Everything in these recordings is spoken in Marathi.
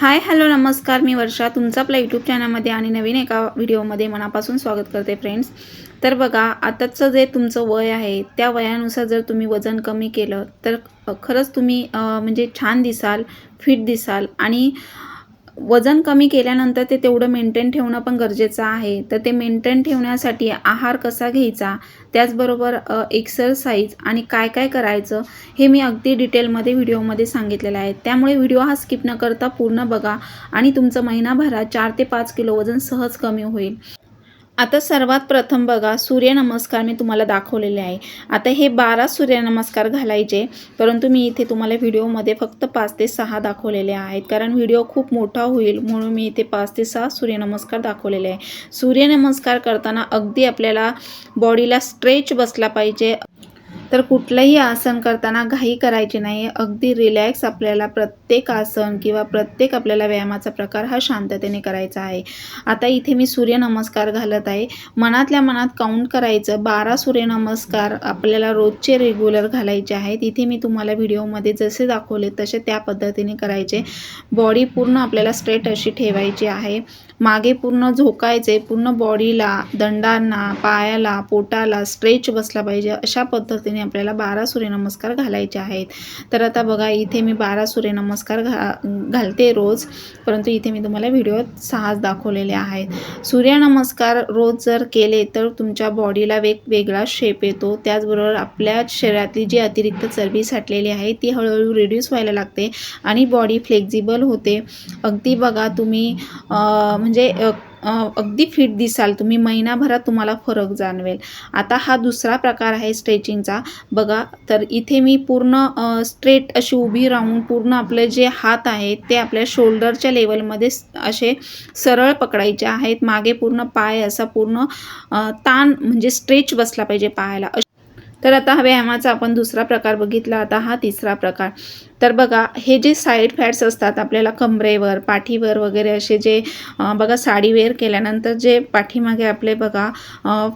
हाय हॅलो नमस्कार. मी वर्षा. तुमचं आपल्या यूट्यूब चॅनलमध्ये आणि नवीन एका व्हिडिओमध्ये मनापासून स्वागत करते फ्रेंड्स तर बघा आताचं जे तुमचं वय आहे त्या वयानुसार जर तुम्ही वजन कमी केलं तर खरंच तुम्ही म्हणजे छान दिसाल फिट दिसाल आणि वजन कमी केल्यानंतर ते तेवढं मेंटेन ठेवणं पण गरजेचं आहे. तर ते मेंटेन ठेवण्यासाठी आहार कसा घ्यायचा? त्याचबरोबर एक्सरसाइज आणि काय काय करायचं हे मी अगदी डिटेलमध्ये व्हिडिओमध्ये सांगितलेलं आहे. त्यामुळे व्हिडिओ हा स्किप न करता पूर्ण बघा आणि तुमचं महिनाभरात चार ते पाच किलो वजन सहज कमी होईल. आता सर्वात प्रथम बघा सूर्यनमस्कार मी तुम्हाला दाखवलेले आहे. आता हे बारा सूर्यनमस्कार घालायचे परंतु मी इथे तुम्हाला व्हिडिओमध्ये फक्त पाच ते सहा दाखवलेले आहेत. कारण व्हिडिओ खूप मोठा होईल म्हणून मी इथे पाच ते सहा सूर्यनमस्कार दाखवलेले आहे. सूर्यनमस्कार करताना अगदी आपल्याला बॉडीला स्ट्रेच बसला पाहिजे. तर कुठलंही आसन करताना घाई करायची नाही अगदी रिलॅक्स आपल्याला प्रत्येक आसन किंवा प्रत्येक आपल्याला व्यायामाचा प्रकार हा शांततेने करायचा आहे. आता इथे मी सूर्यनमस्कार घालत आहे. मनातल्या मनात काउंट करायचं. बारा सूर्यनमस्कार आपल्याला रोजचे रेग्युलर घालायचे आहेत. इथे मी तुम्हाला व्हिडिओमध्ये जसे दाखवले तसे त्या पद्धतीने करायचे. बॉडी पूर्ण आपल्याला स्ट्रेट अशी ठेवायची आहे. मागे पूर्ण झोकायचे पूर्ण बॉडीला दंडांना पायाला पोटाला स्ट्रेच बसला पाहिजे अशा पद्धतीने आपल्याला बारा सूर्यनमस्कार घालायचे आहेत. तर आता बघा इथे मी बारा सूर्यनमस्कार घा घालते रोज परंतु इथे मी तुम्हाला व्हिडिओत सहाच दाखवलेले आहेत. सूर्यनमस्कार रोज जर केले तर तुमच्या बॉडीला वेगवेगळा शेप येतो. त्याचबरोबर आपल्या शरीरातली जी अतिरिक्त चरबी साठलेली आहे ती हळूहळू रिड्यूस व्हायला लागते आणि बॉडी फ्लेक्झिबल होते. अगदी बघा तुम्ही म्हणजे अगदी फिट दिसाल तुम्ही महिनाभरात तुम्हाला फरक जाणवेल. आता हा दुसरा प्रकार आहे स्ट्रेचिंगचा. बघा तर इथे मी पूर्ण स्ट्रेट अशी उभी राहून पूर्ण आपले जे हात आहेत ते आपल्या शोल्डरच्या लेवलमध्ये असे सरळ पकडायचे आहेत. मागे पूर्ण पाय असा पूर्ण ताण म्हणजे स्ट्रेच बसला पाहिजे पायाला. तर आता हा व्यायामाचा आपण दुसरा प्रकार बघितला. आता हा तिसरा प्रकार. तर बघा हे जे साईड फॅट्स असतात आपल्याला कमरेवर पाठीवर वगैरे असे जे बघा साडी वेअर केल्यानंतर जे पाठीमागे आपले बघा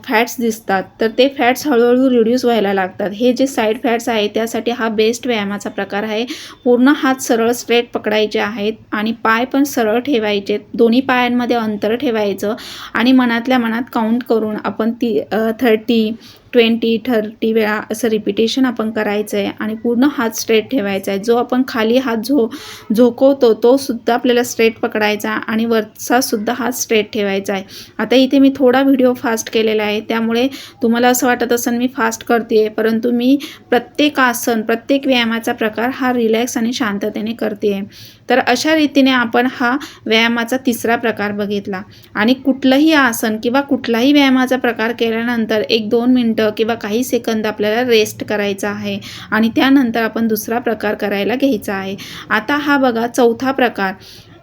फॅट्स दिसतात तर ते फॅट्स हळूहळू रिड्यूस व्हायला लागतात. हे जे साईड फॅट्स आहे त्यासाठी हा बेस्ट व्यायामाचा प्रकार आहे. पूर्ण हात सरळ स्ट्रेट पकडायचे आहेत आणि पाय पण सरळ ठेवायचे. दोन्ही पायांमध्ये अंतर ठेवायचं आणि मनातल्या मनात काउंट करून आपण ती थर्टी ट्वेंटी थर्टी वेळा असं रिपिटेशन आपण करायचं आहे आणि पूर्ण हात स्ट्रेट ठेवायचा आहे जो आपण खाली हात झो झोकवतो तो सुद्धा आपल्याला स्ट्रेट पकडायचा आणि वरचा सुद्धा हात स्ट्रेट ठेवायचा आहे. आता इथे मी थोडा व्हिडिओ फास्ट केलेला आहे. त्यामुळे तुम्हाला असं वाटत असेल मी फास्ट करते परंतु मी प्रत्येक आसन प्रत्येक व्यायामाचा प्रकार हा रिलॅक्स आणि शांततेने करते तर अशा रीतीने आपण हा व्यायामाचा तिसरा प्रकार बघितला. आणि कुठलंही आसन किंवा कुठलाही व्यायामाचा प्रकार केल्यानंतर एक दोन मिनटं किंवा काही सेकंद आपल्याला रेस्ट करायचा आहे आणि त्यानंतर आपण दुसरा प्रकार करायला घ्यायचा आहे. आता हा बघा चौथा प्रकार.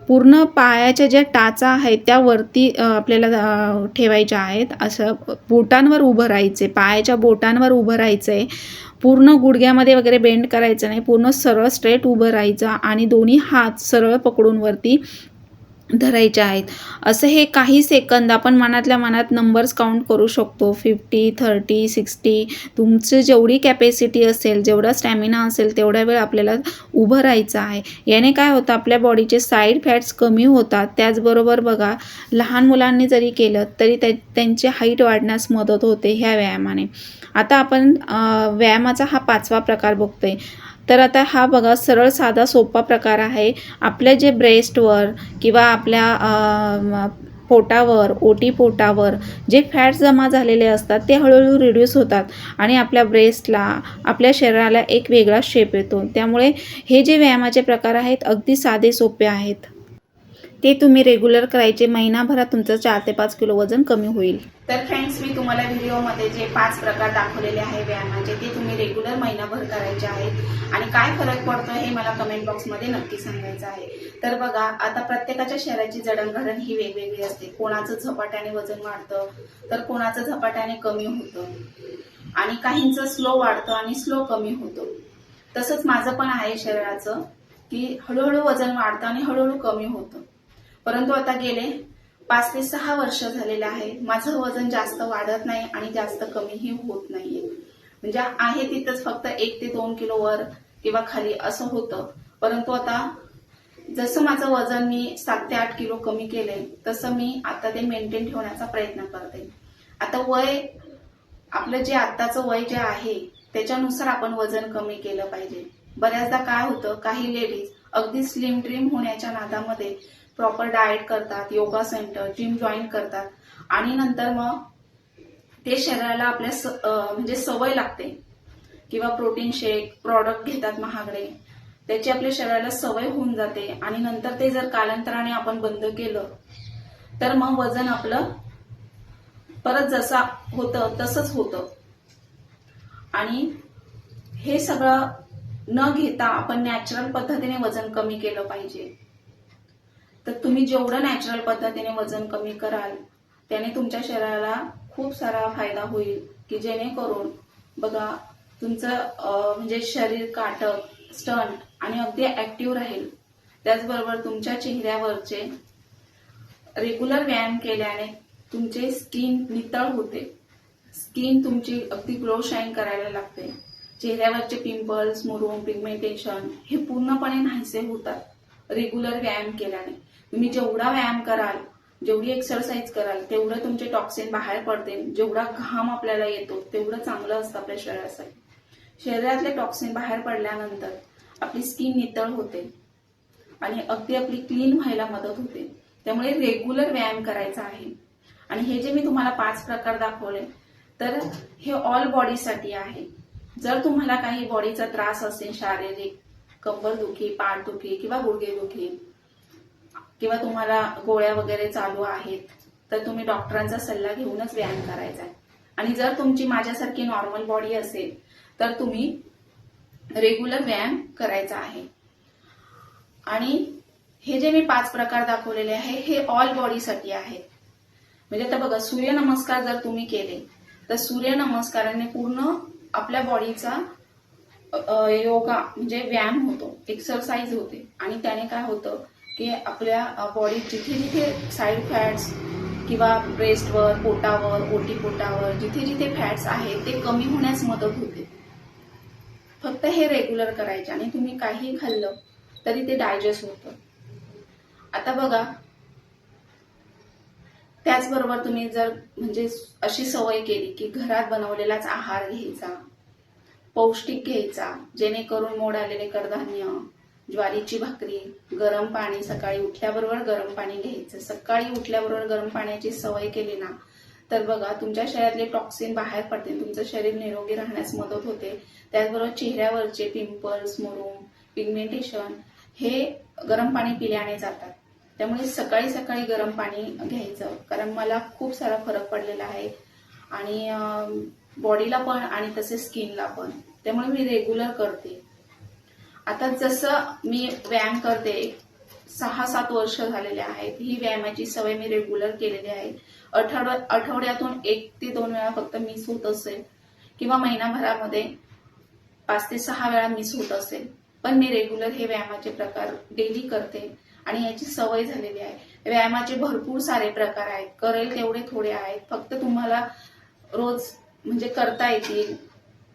पूर्ण पायाच्या ज्या टाचा आहेत त्यावरती आपल्याला ठेवायच्या आहेत. असं बोटांवर उभं राहायचे पायाच्या बोटांवर उभं राहायचं आहे पूर्ण गुडघ्यामध्ये वगैरे बेंड करायचं नाही. पूर्ण सरळ स्ट्रेट उभं राहायचं आणि दोन्ही हात सरळ पकडून वरती धरायचे आहेत. असं हे काही सेकंद आपण मनातल्या मनात नंबर्स काउंट करू शकतो. फिफ्टी थर्टी सिक्स्टी तुमची जेवढी कॅपॅसिटी असेल जेवढा स्टॅमिना असेल तेवढा वेळ आपल्याला उभं राहायचं आहे. याने काय होतं आपल्या बॉडीचे साईड फॅट्स कमी होतात. त्याचबरोबर बघा लहान मुलांनी जरी केलं तरी त्या त्यांची हाईट वाढण्यास मदत होते ह्या व्यायामाने. आता आपण व्यायामाचा हा पाचवा प्रकार बघतोय. तर आता हा बघा सरळ साधा सोपा प्रकार आहे. आपल्या जे ब्रेस्टवर किंवा आपल्या पोटावर ओटी पोटावर जे फॅट्स जमा झालेले असतात ते हळूहळू रिड्यूस होतात आणि आपल्या ब्रेस्टला आपल्या शरीराला एक वेगळा शेप येतो. त्यामुळे हे जे व्यायामाचे प्रकार आहेत अगदी साधे सोपे आहेत. ते तुम्ही रेग्युलर करायचे महिनाभरात तुमचं चार ते पाच किलो वजन कमी होईल. तर फ्रेंड्स मी तुम्हाला व्हिडिओमध्ये जे पाच प्रकार दाखवलेले आहे व्यायामाचे ते तुम्ही रेग्युलर महिनाभर करायचे आहेत. आणि काय फरक पडतो हे मला कमेंट बॉक्समध्ये नक्की सांगायचं आहे. तर बघा आता प्रत्येकाच्या शरीराची जडणघडण ही वेगवेगळी असते. कोणाचं झपाट्याने वजन वाढतं तर कोणाचं झपाट्याने कमी होतं. आणि काहींचं स्लो वाढतं आणि स्लो कमी होतो. तसंच माझं पण आहे शरीराचं की हळूहळू वजन वाढतं आणि हळूहळू कमी होतं. परंतु आता गेले पाच ते सहा वर्ष झालेले आहे. माझं वजन जास्त वाढत नाही आणि जास्त कमीही होत नाहीये. म्हणजे आहे तिथंच फक्त एक ते दोन किलो वर किंवा खाली असं होतं. परंतु आता जसं माझं वजन मी सात ते आठ किलो कमी केले तसं मी आता ते मेंटेन ठेवण्याचा प्रयत्न करते. आता वय आपलं जे आत्ताचं वय जे आहे त्याच्यानुसार आपण वजन कमी केलं पाहिजे. बऱ्याचदा काय होतं काही लेडीज अगदी स्लिम ड्रीम होण्याच्या नादामध्ये प्रॉपर डाएट करतात योगा सेंटर जिम जॉईन करतात. आणि नंतर मग ते शरीराला आपल्या स- म्हणजे सवय लागते. किंवा प्रोटीन शेक प्रॉडक्ट घेतात महागडे. त्याची आपल्या शरीराला सवय होऊन जाते. आणि नंतर ते जर कालांतराने आपण बंद केलं तर मग वजन आपलं परत जसा होतं तसंच होतं. आणि हे सगळं न घेता आपण नॅचरल पद्धतीने वजन कमी केलं पाहिजे. तर तुम्ही जेवढं नॅचरल पद्धतीने वजन कमी कराल त्याने तुमच्या शरीराला खूप सारा फायदा होईल. की जेणेकरून बघा तुमचं म्हणजे शरीर काटक स्टंट आणि अगदी ऍक्टिव्ह राहील. त्याचबरोबर तुमच्या चेहऱ्यावरचे रेग्युलर व्यायाम केल्याने तुमचे स्किन नितळ होते. स्किन तुमची अगदी ग्लो शाईन करायला लागते. चेहऱ्यावरचे पिंपल्स मुरुम पिगमेंटेशन हे पूर्णपणे नाहीसे होतात रेग्युलर व्यायाम केल्याने. तुम्ही जेवढा व्यायाम कराल जेवढी एक्सरसाइज कराल तेवढं तुमचे टॉक्सिन बाहेर पडते जेवढा घाम आपल्याला येतो तेवढं चांगलं असतं आपल्या शरीरासाठी. शरीरातले टॉक्सिन बाहेर पडल्यानंतर आपली स्किन नितळ होते आणि अगदी आपली क्लीन व्हायला मदत होते. त्यामुळे रेग्युलर व्यायाम करायचा आहे. आणि हे जे मी तुम्हाला पाच प्रकार दाखवले तर हे ऑल बॉडीसाठी आहे. जर तुम्हाला काही बॉडीचा त्रास असेल शारीरिक कंबर दुखी पाठ दुखी किंवा गुडघे दुखी किंवा तुम्हाला गोळ्या वगैरे चालू आहेत तर तुम्ही डॉक्टरांचा सल्ला घेऊनच व्यायाम करायचा आहे. आणि जर तुमची माझ्यासारखी नॉर्मल बॉडी असेल तर तुम्ही रेग्युलर व्यायाम करायचा आहे. आणि हे जे मी पाच प्रकार दाखवलेले आहे हे ऑल बॉडीसाठी आहेत. म्हणजे आता बघा सूर्यनमस्कार जर तुम्ही केले तर सूर्यनमस्काराने पूर्ण आपल्या बॉडीचा योगा म्हणजे व्यायाम होतो एक्सरसाइज होते. आणि त्याने काय होतं की आपल्या बॉडीत जिथे जिथे साईड फॅट्स किंवा ब्रेस्टवर पोटावर ओटी पोटावर जिथे जिथे फॅट्स आहेत ते कमी होण्यास मदत होते. फक्त हे रेग्युलर करायचे आणि तुम्ही काही खाल्लं तरी ते डायजेस्ट होतं. आता बघा त्याचबरोबर तुम्ही जर म्हणजे अशी सवय केली की घरात बनवलेलाच आहार घ्यायचा पौष्टिक घ्यायचा जेणेकरून मोड आलेले कडधान्य ज्वारीची भाकरी गरम पाणी सकाळी उठल्याबरोबर गरम पाणी घ्यायचं. सकाळी उठल्याबरोबर गरम पाण्याची सवय केली ना तर बघा तुमच्या शरीरातले टॉक्सिन बाहेर पडते. तुमचं शरीर निरोगी राहण्यास मदत होते. त्याचबरोबर चेहऱ्यावरचे पिंपल्स मुरुम पिगमेंटेशन हे गरम पाणी पिल्याने जातात. त्यामुळे सकाळी सकाळी गरम पाणी घ्यायचं. कारण मला खूप सारा फरक पडलेला आहे. आणि बॉडीला पण आणि तसेच स्किनला पण. त्यामुळे मी रेग्युलर करते. आता जसं मी व्यायाम करते सहा सात वर्ष झालेले आहेत ही व्यायामाची सवय मी रेग्युलर केलेली आहे. आठवड्या आठवड्यातून एक ते दोन वेळा फक्त मिस होत असेल किंवा महिनाभरामध्ये पाच ते सहा वेळा मिस होत असेल पण मी रेग्युलर हे व्यायामाचे प्रकार डेली करते आणि याची सवय झालेली आहे. व्यायामाचे भरपूर सारे प्रकार आहेत करेल तेवढे थोडे आहेत फक्त तुम्हाला रोज म्हणजे करता येतील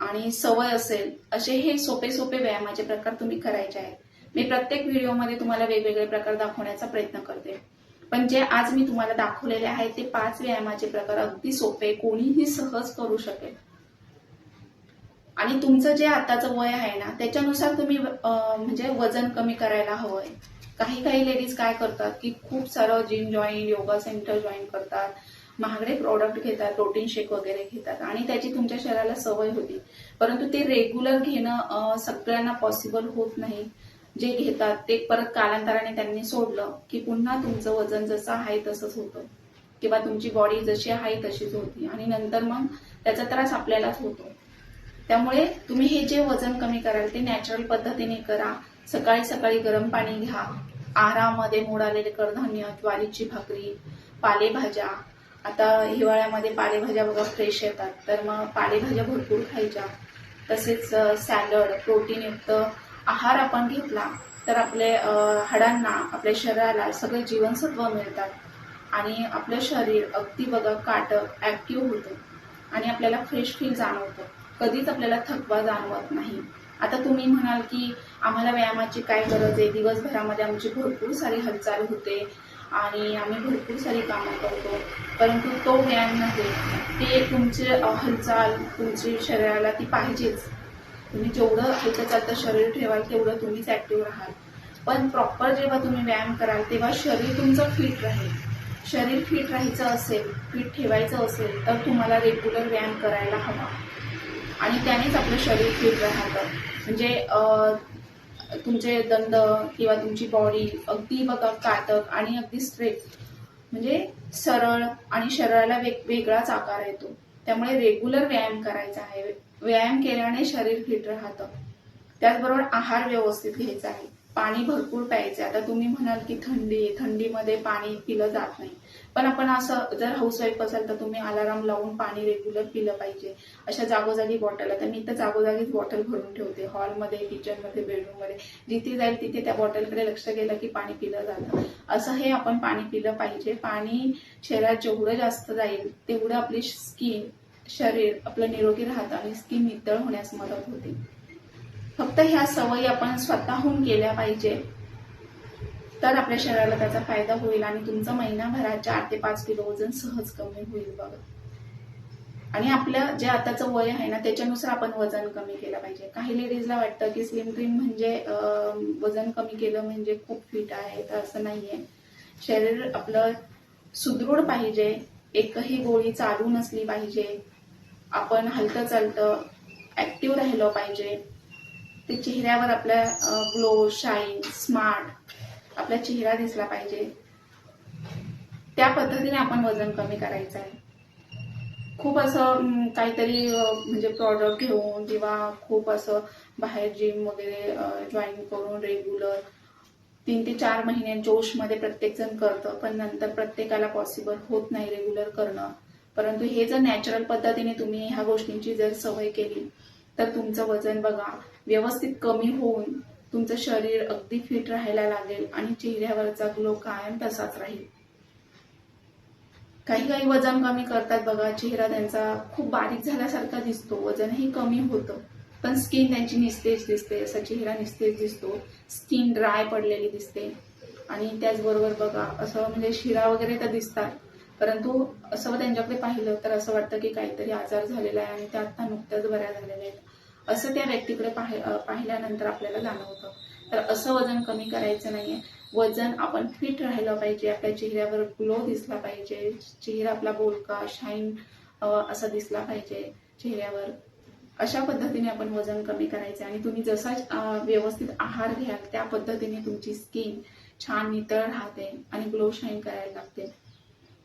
आणि सवय असेल असे हे सोपे सोपे व्यायामाचे प्रकार तुम्ही करायचे आहेत. मी प्रत्येक व्हिडिओमध्ये तुम्हाला वेगवेगळे प्रकार दाखवण्याचा प्रयत्न करते. पण जे आज मी तुम्हाला दाखवलेले आहेत ते पाच व्यायामाचे प्रकार अगदी सोपे कोणीही सहज करू शकेल. आणि तुमचं जे आताचं वय आहे ना त्याच्यानुसार तुम्ही म्हणजे वजन कमी करायला हवंय काही काही लेडीज काय करतात की खूप सारं gym join yoga centre join करतात. महागडे प्रोडक्ट घेतात प्रोटीन शेक वगैरे घेतात. आणि त्याची तुमच्या शरीराला सवय होती. परंतु ते रेग्युलर घेणं सगळ्यांना पॉसिबल होत नाही. जे घेतात ते परत कालांतराने त्यांनी सोडलं की पुन्हा तुमचं वजन जसं आहे तसंच होतं. किंवा तुमची बॉडी जशी आहे तशीच होती. आणि नंतर मग त्याचा त्रास आपल्यालाच होतो. त्यामुळे तुम्ही हे जे वजन कमी कराल ते नॅचरल पद्धतीने करा. सकाळी सकाळी गरम पाणी घ्या. आहारामध्ये मोड आलेले कडधान्य ज्वारीची भाकरी पालेभाज्या आता हिवाळ्यामध्ये पालेभाज्या बघा फ्रेश येतात. तर मग पालेभाज्या भरपूर खायच्या. तसेच सॅलड प्रोटीनयुक्त आहार आपण घेतला तर आपले हाडांना आपल्या शरीराला सगळे जीवनसत्व मिळतात. आणि आपलं शरीर अगदी बघा काटक ऍक्टिव्ह होतं. आणि आपल्याला फ्रेश फील जाणवतं. कधीच आपल्याला थकवा जाणवत नाही. आता तुम्ही म्हणाल की आम्हाला व्यायामाची काय गरज आहे? दिवसभरामध्ये आमची भरपूर सारी हालचाल होते. आणि आम्ही भरपूर सारी कामं करतो. परंतु तो व्यायाम नाही ते तुमची हालचाल तुमची शरीराला ती पाहिजेच. तुम्ही जेवढं हलकं चालतं शरीर ठेवाल तेवढं तुम्हीच ॲक्टिव्ह राहाल. पण प्रॉपर जेव्हा तुम्ही व्यायाम कराल तेव्हा शरीर तुमचं फिट राहील. शरीर फिट राहायचं असेल फिट ठेवायचं असेल तर तुम्हाला रेग्युलर व्यायाम करायला हवा. आणि त्यानेच आपलं शरीर फिट राहतं. म्हणजे तुमचे दंड किंवा तुमची बॉडी अगदी बघा कातक आणि अगदी स्ट्रेट म्हणजे सरळ आणि शरीराला वेग वेगळाच आकार येतो. त्यामुळे रेग्युलर व्यायाम करायचा आहे. व्यायाम केल्याने शरीर फिट राहतं. त्याचबरोबर आहार व्यवस्थित घ्यायचा आहे. पाणी भरपूर प्यायचे आता तुम्ही म्हणाल की थंडी थंडीमध्ये पाणी पिलं जात नाही. पण आपण असं जर हाऊसवाईफ असाल तर तुम्ही अलाराम लावून पाणी रेग्युलर पिलं पाहिजे. अशा जागोजागी बॉटल आता मी तर जागोजागीच बॉटल भरून ठेवते. हॉलमध्ये किचनमध्ये बेडरूममध्ये जिथे जाईल तिथे त्या बॉटलकडे लक्ष गेलं की पाणी पिलं जातं. असं हे आपण पाणी पिलं पाहिजे. पाणी शरीरात जेवढं जास्त जाईल तेवढं आपली स्किन शरीर आपलं निरोगी राहतं आणि स्किन नितळ होण्यास मदत होते. फक्त ह्या सवयी आपण स्वतःहून केल्या पाहिजे तर आपल्या शरीराला त्याचा फायदा होईल आणि तुमचं महिनाभरात चार ते पाच किलो वजन सहज कमी होईल बघा. आणि आपलं जे आताचं वय आहे ना त्याच्यानुसार आपण वजन कमी केलं पाहिजे. काही लेडीजला वाटतं की स्लिम ट्रिम म्हणजे वजन कमी केलं म्हणजे खूप फिट आहे तर असं नाहीये. शरीर आपलं सुदृढ पाहिजे एकही गोळी चालू नसली पाहिजे आपण हलतं चालतं ऍक्टिव्ह राहिलं पाहिजे. ते चेहऱ्यावर आपल्या ग्लो शाईन स्मार्ट आपला चेहरा दिसला पाहिजे. त्या पद्धतीने आपण वजन कमी करायचं आहे. खूप असं काहीतरी म्हणजे प्रॉडक्ट घेऊन किंवा खूप असं बाहेर जिम वगैरे जॉईन करून रेग्युलर तीन ते चार महिने जोशमध्ये प्रत्येकजण करतं पण नंतर प्रत्येकाला पॉसिबल होत नाही रेग्युलर करणं. परंतु हे जर नॅचरल पद्धतीने तुम्ही ह्या गोष्टींची जर सवय केली तर तुमचं वजन बघा. व्यवस्थित कमी होऊन तुमचं शरीर अगदी फिट राहायला लागेल आणि चेहऱ्यावरचा ग्लो कायम तसाच राहील. काही काही वजन कमी करतात बघा चेहरा त्यांचा खूप बारीक झाल्यासारखा दिसतो वजनही कमी होतं. पण स्किन त्यांची निस्तेज दिसते असा चेहरा निस्तेज दिसतो स्किन ड्राय पडलेली दिसते. आणि त्याचबरोबर बघा असं म्हणजे शिरा वगैरे तर दिसतात परंतु असं त्यांच्याकडे पाहिलं तर असं वाटतं की काहीतरी आजार झालेला आहे आणि त्या आत्ता नुकत्याच बऱ्या झालेल्या आहेत. असं त्या व्यक्तीकडे पाहि पाहिल्यानंतर आपल्याला जाणवतं. तर असं वजन कमी करायचं नाहीये. वजन आपण फिट राहिलं पाहिजे. आपल्या चेहऱ्यावर ग्लो दिसला पाहिजे. चेहरा आपला बोलका शाईन असा दिसला पाहिजे चेहऱ्यावर. अशा पद्धतीने आपण वजन कमी करायचे आणि तुम्ही जसा व्यवस्थित आहार घ्याल त्या पद्धतीने तुमची स्किन छान नितळ राहते आणि ग्लो शाईन करायला लागते.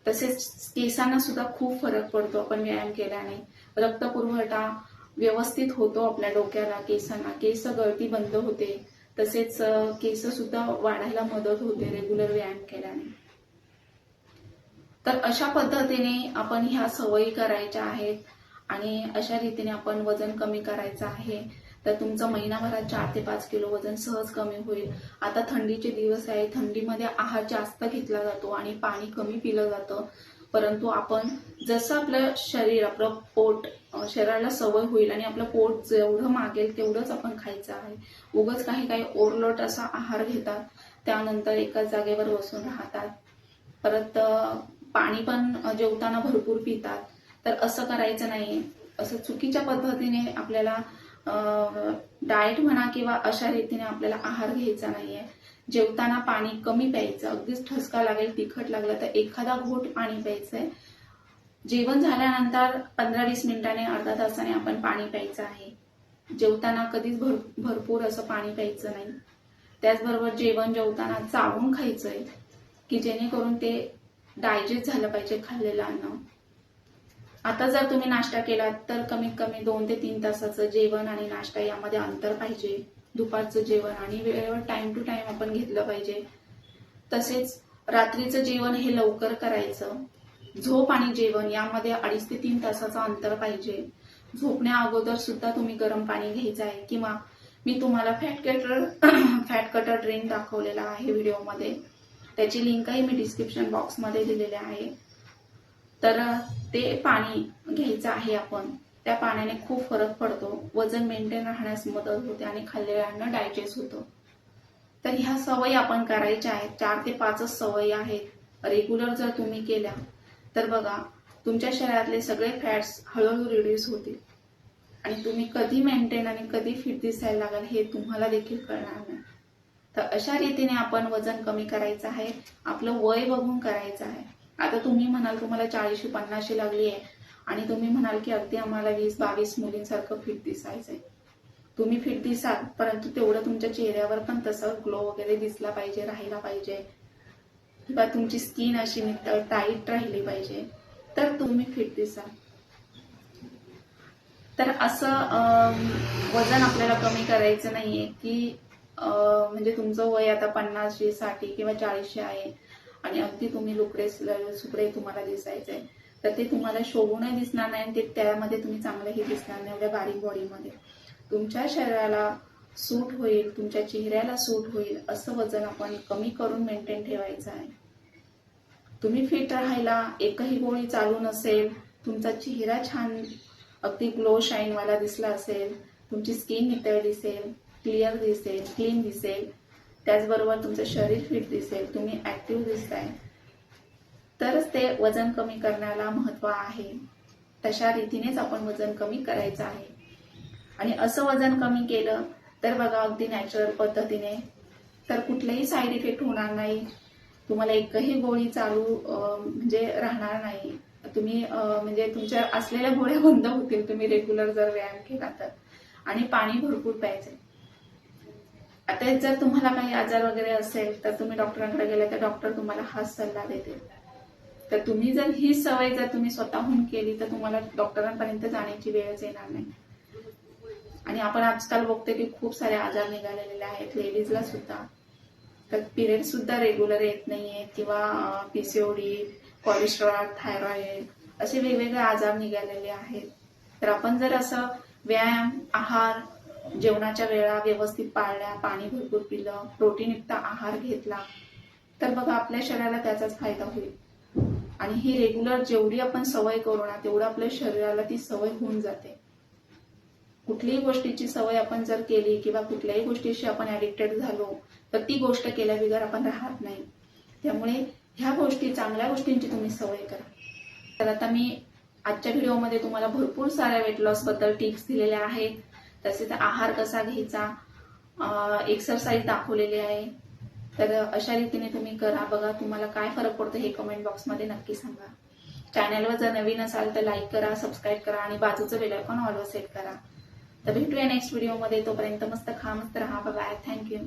तसेच केसांना सुद्धा खूप फरक पडतो. आपण व्यायाम केल्याने. रक्त पुरवठा व्यवस्थित होतो आपल्या डोक्याला केसांना. केस गळती बंद होते. तसेच केस सुद्धा वाढायला मदत होते रेग्युलर व्यायाम केल्याने. तर अशा पद्धतीने आपण ह्या सवयी करायच्या आहेत आणि अशा रीतीने आपण वजन कमी करायचं आहे. तर तुमचं महिनाभरात चार ते पाच किलो वजन सहज कमी होईल. आता थंडीचे दिवस आहे. थंडीमध्ये आहार जास्त घेतला जातो आणि पाणी कमी पिलं जातं. परंतु आपण जसं आपलं शरीर आपलं पोट शरीराला सवय होईल आणि आपलं पोट जेवढं मागेल तेवढंच आपण खायचं आहे. उगच काही काही ओरलोट असा आहार घेतात त्यानंतर एकाच जागेवर बसून राहतात. परत पाणी पण जेवताना भरपूर पितात. तर असं करायचं नाही. असं चुकीच्या पद्धतीने आपल्याला डाएट म्हणा किंवा अशा रीतीने आपल्याला आहार घ्यायचा नाहीये. जेवताना पाणी कमी प्यायचं अगदीच ठसका लागेल तिखट लागलं तर एखादा घोट पाणी प्यायचंय. जेवण झाल्यानंतर पंधरा वीस मिनिटाने अर्धा तासाने आपण पाणी प्यायचं आहे. जेवताना कधीच भर भरपूर असं पाणी प्यायचं नाही. त्याचबरोबर जेवण जेवताना चावून खायचंय की जेणेकरून ते डायजेस्ट झालं पाहिजे खाल्लेलं अन्न. आता जर तुम्ही नाश्ता केलात तर कमीत कमी दोन ते तीन तासाचं जेवण आणि नाश्ता यामध्ये अंतर पाहिजे. दुपारचं जेवण आणि वेळेवर टाइम टू टाइम आपण घेतलं पाहिजे. तसेच रात्रीचं जेवण हे लवकर करायचं. झोप आणि जेवण यामध्ये अडीच ते तीन तासाचं अंतर पाहिजे. झोपण्या अगोदर सुद्धा तुम्ही गरम पाणी घ्यायचं आहे किंवा मी तुम्हाला fat cutter fat cutter drink दाखवलेला आहे व्हिडिओमध्ये. त्याची लिंकही मी डिस्क्रिप्शन बॉक्समध्ये दिलेली आहे. तर ते पाणी घ्यायचं आहे आपण. त्या पाण्याने खूप फरक पडतो वजन मेंटेन राहण्यास मदत होते आणि खाल्लेलं अन्न डायजेस्ट होतं. तर ह्या सवयी आपण करायच्या आहेत चार ते पाचच सवयी आहेत. रेग्युलर जर तुम्ही केल्या तर बघा तुमच्या शरीरातले सगळे फॅट्स हळूहळू रिड्यूस होतील. आणि तुम्ही कधी मेंटेन आणि कधी फिट दिसायला लागाल हे तुम्हाला देखील कळणार नाही. तर अशा रीतीने आपण वजन कमी करायचं आहे आपलं वय बघून करायचं आहे. आता तुम्ही म्हणाल तुम्हाला चाळीशी पन्नाशी लागली आहे. आणि तुम्ही म्हणाल की अगदी आम्हाला वीस बावीस मुलींसारखं फिट दिसायचंय. तुम्ही फिट दिसाल परंतु तेवढं तुमच्या चेहऱ्यावर पण तसं ग्लो वगैरे दिसला पाहिजे राहिला पाहिजे. किंवा तुमची स्किन अशी नितळ टाईट राहिली पाहिजे. तर तुम्ही फिट दिसाल. तर असं वजन आपल्याला कमी करायचं नाहीये की म्हणजे तुमचं वय आता पन्नासशे साठी किंवा चाळीसशे आहे. आणि अगदी तुम्ही लुकडे सुकडे तुम्हाला दिसायचंय. तर ते तुम्हाला शोभूनही दिसणार नाही आणि ते त्यामध्ये तुम्ही चांगलंही दिसणार नाही एवढ्या बारीक बॉडीमध्ये. तुमच्या शरीराला सूट होईल तुमच्या चेहऱ्याला सूट होईल असं वजन आपण कमी करून मेंटेन ठेवायचं आहे. तुम्ही फिट राहायला एकही गोळी चालू नसेल तुमचा चेहरा छान अगदी ग्लो वाला दिसला असेल तुमची स्किन नितळ दिसेल क्लिअर दिसेल क्लीन दिसेल त्याचबरोबर तुमचं शरीर फिट दिसेल तुम्ही ऍक्टिव्ह दिसताय. तरच ते वजन कमी करण्याला महत्त्व आहे. तशा रीतीनेच आपण वजन कमी करायचं आहे. आणि असं वजन कमी केलं तर बघा अगदी नॅचरल पद्धतीने तर कुठलेही साईड इफेक्ट होणार नाही. तुम्हाला एकही गोळी चालू म्हणजे राहणार नाही. तुम्ही म्हणजे तुमच्या असलेल्या गोळ्या बंद होतील. तुम्ही रेग्युलर जर व्यायाम केला तर. आणि पाणी भरपूर प्यायचे आता जर तुम्हाला काही आजार वगैरे असेल तर तुम्ही डॉक्टरांकडे गेले तर डॉक्टर तुम्हाला हाच सल्ला देतील. तर तुम्ही जर ही सवय जर तुम्ही स्वतःहून केली तर तुम्हाला डॉक्टरांपर्यंत जाण्याची वेळच येणार नाही. आणि आपण आजकाल बघतो की खूप सारे आजार निघालेले आहेत लेडीजला सुद्धा. तर पिरियड सुद्धा रेग्युलर येत नाहीये किंवा पीसीओडी कोलेस्ट्रॉल थायरॉइड असे वेगवेगळे आजार निघालेले आहेत. तर आपण जर असं व्यायाम आहार जेवणाच्या वेळा व्यवस्थित पाळल्या पाणी भरपूर पिलं प्रोटीनयुक्त आहार घेतला तर बघा आपल्या शरीराला त्याचाच फायदा होईल. आणि ही रेग्युलर जेवढी आपण सवय करू ना तेवढं आपल्या शरीराला ती सवय होऊन जाते. कुठलीही गोष्टीची सवय आपण जर केली किंवा कुठल्याही गोष्टीशी आपण ॲडिक्टेड झालो तर ती गोष्ट केल्याबिगर आपण राहत नाही. त्यामुळे ह्या गोष्टी चांगल्या गोष्टींची तुम्ही सवय करा. तर आता मी आजच्या व्हिडिओमध्ये तुम्हाला भरपूर साऱ्या वेट लॉसबद्दल टिप्स दिलेल्या आहेत. तसेच आहार कसा घ्यायचा? एक्सरसाइज दाखवलेली आहे. तर अशा रीतीने तुम्ही करा. बघा तुम्हाला काय फरक पडतो हे कमेंट बॉक्समध्ये नक्की सांगा. चॅनलवर जर नवीन असाल तर लाईक करा सबस्क्राईब करा आणि बाजूचं बेलायकॉन ऑलवर सेट करा. तर भेटूया नेक्स्ट व्हिडिओमध्ये तोपर्यंत मस्त खा मस्त राहा. Bye thank you